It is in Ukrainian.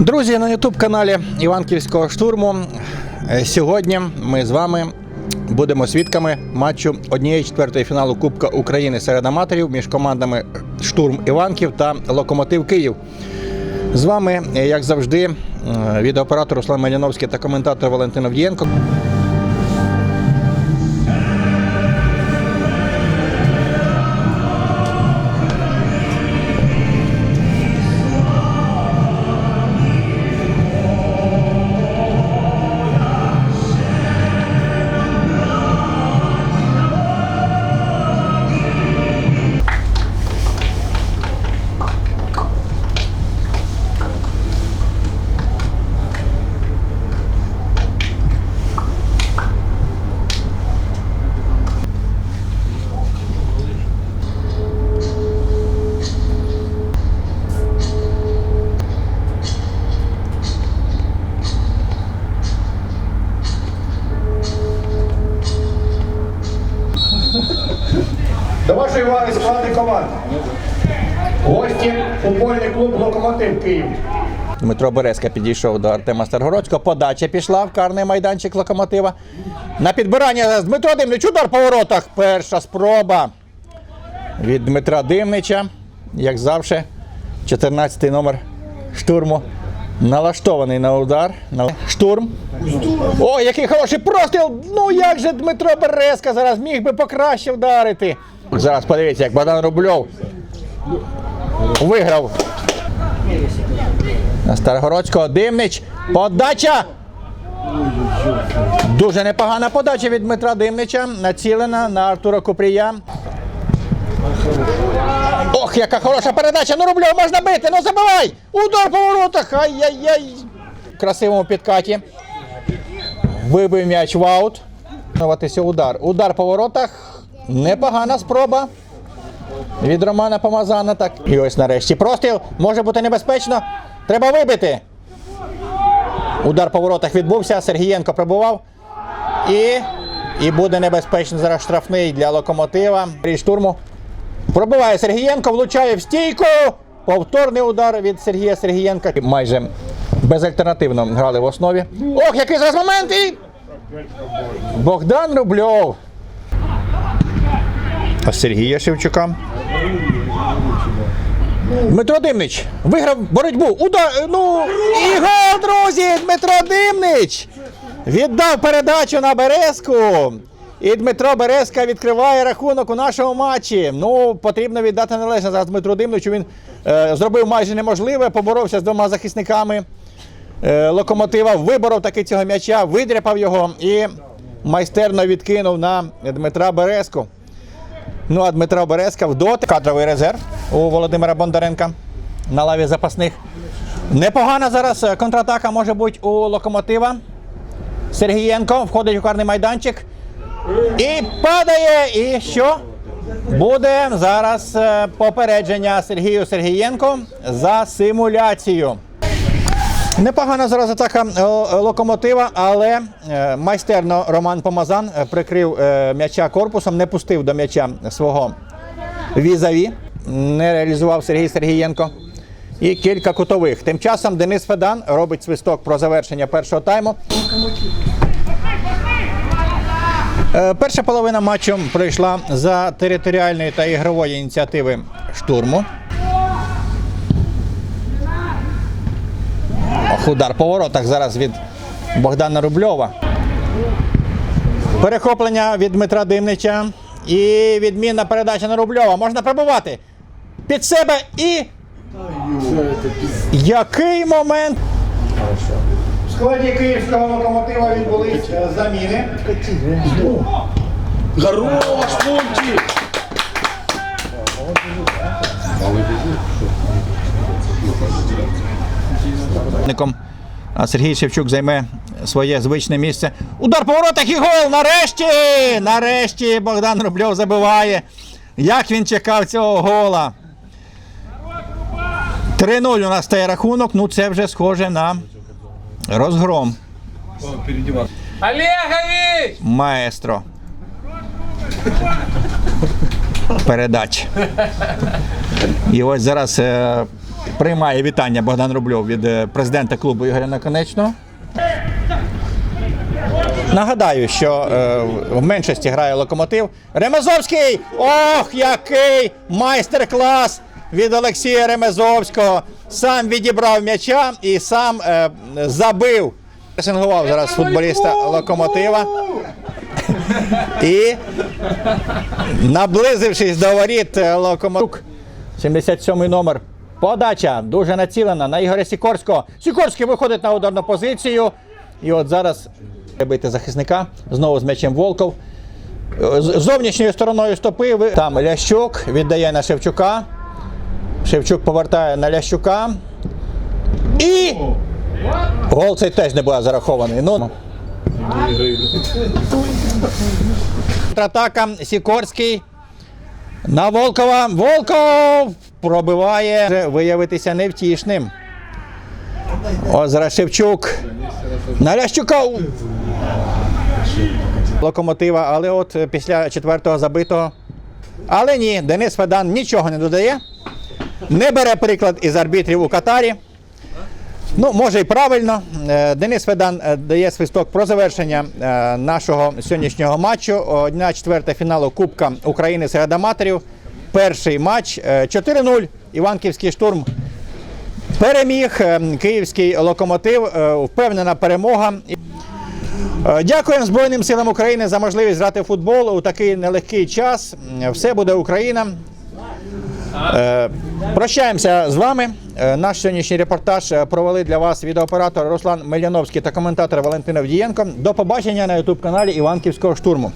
Друзі, на ютуб каналі Іванківського штурму. Е, Сьогодні ми з вами будемо свідками матчу однієї четвертої фіналу Кубка України серед аматорів між командами Штурм Іванків та Локомотив Київ. З вами, е, як завжди, е, відеооператор Руслан Маляновський та коментатор Валентин Овдієнко. До вашої уваги склади команд. Гості футбольний клуб Локомотив Київ. Дмитро Березка підійшов до Артема Старгородського. Подача пішла в карний майданчик локомотива. На підбирання Дмитро Димнич. Удар по воротах. Перша спроба від Дмитра Димнича. Як завжди, 14 номер штурму. Налаштований на удар. Штурм. О, який хороший простріл! Ну як же Дмитро Березка зараз міг би покраще вдарити. Зараз подивіться, як Богдан Рубльов виграв. На Старгородського Димнич. Подача! Дуже непогана подача від Дмитра Димнича. Націлена на Артура Купрія. Ох, яка хороша передача! Ну Рубльов можна бити! Ну забивай! Удар по воротах! Ай-яй-яй! Красивому підкаті. Вибив м'яч в аут. Удар. Удар по воротах. Непогана спроба. Від Романа Помазана. Так. І ось нарешті простріл. Може бути небезпечно. Треба вибити. Удар по воротах відбувся. Сергієнко пробував. І, і буде небезпечно зараз штрафний для локомотива. Рій штурму. Пробиває Сергієнко, влучає в стійку. Повторний удар від Сергія Сергієнка. Майже безальтернативно грали в основі. Ох, який зараз момент! І... Богдан Рубльов. Сергія Шевчука. Дмитро Димнич виграв боротьбу. Удар. Ну і друзі! Дмитро Димнич віддав передачу на Березку. І Дмитро Березка відкриває рахунок у нашому матчі. Ну, потрібно віддати належне зараз Дмитру Димничу. Він е, зробив майже неможливе, поборовся з двома захисниками е, локомотива, виборов таки цього м'яча, видряпав його і майстерно відкинув на Дмитра Березку. Ну а Дмитро Березка в доти. Кадровий резерв у Володимира Бондаренка на лаві запасних. Непогана зараз е, контратака може бути у локомотива. Сергієнко входить у карний майданчик. І падає. І що? Буде зараз е, попередження Сергію Сергієнко за симуляцію. Непогана зараз атака е, локомотива, але е, майстерно Роман Помазан е, прикрив м'яча корпусом, не пустив до м'яча свого візаві. Не реалізував Сергій Сергієнко. І кілька кутових. Тим часом Денис Федан робить свисток про завершення першого тайму. Перша половина матчу пройшла за територіальної та ігрової ініціативи штурму. Ох, удар по воротах зараз від Богдана Рубльова. Перехоплення від Дмитра Димнича. І відмінна передача на Рубльова. Можна пробувати. Під себе і. Який момент? В складі київського локомотива відбулись е, заміни. Хорош, Пунчик! Сергій Шевчук займе своє звичне місце. Удар по воротах і гол! Нарешті! Нарешті Богдан Рубльов забиває. Як він чекав цього гола. 3-0 у нас стає рахунок. Ну це вже схоже на розгром. Олегович! Маестро. Передач. І ось зараз е, Приймає вітання Богдан Рубльов від е, президента клубу Ігоря Наконечного. Нагадаю, що е, в меншості грає локомотив. Ремезовський! Ох, який майстер-клас від Олексія Ремезовського. Сам відібрав м'яча і сам е, забив. Пресингував зараз футболіста локомотива. І наблизившись до воріт локомотив. 77 номер. Подача дуже націлена на Ігоря Сікорського. Сікорський виходить на ударну позицію. І от зараз бити захисника. Знову з м'ячем Волков. З зовнішньою стороною стопи. Там Лящук віддає на Шевчука. Шевчук повертає на Лящука. І гол цей теж не був зарахований. Ну, Контратака Сікорський. На Волкова. Волков пробиває виявитися невтішним. Ось зараз Шевчук. На. Локомотива, але от після четвертого забитого. Але ні, Денис Федан нічого не додає. Не бере приклад із арбітрів у Катарі. Ну, може і правильно. Е, Денис Федан е, дає свисток про завершення е, нашого сьогоднішнього матчу. Одна четверта фіналу Кубка України серед аматорів. Перший матч е, 4-0. Іванківський штурм переміг. Е, Київський локомотив. е, Впевнена перемога. Е, Дякуємо Збройним силам України за можливість грати в футбол у такий нелегкий час. Е, Все буде Україна. Е, Прощаємося з вами. Е, Наш сьогоднішній репортаж е, провели для вас відеооператор Руслан Мельяновський та коментатор Валентин Авдієнко. До побачення на ютуб каналі Іванківського штурму.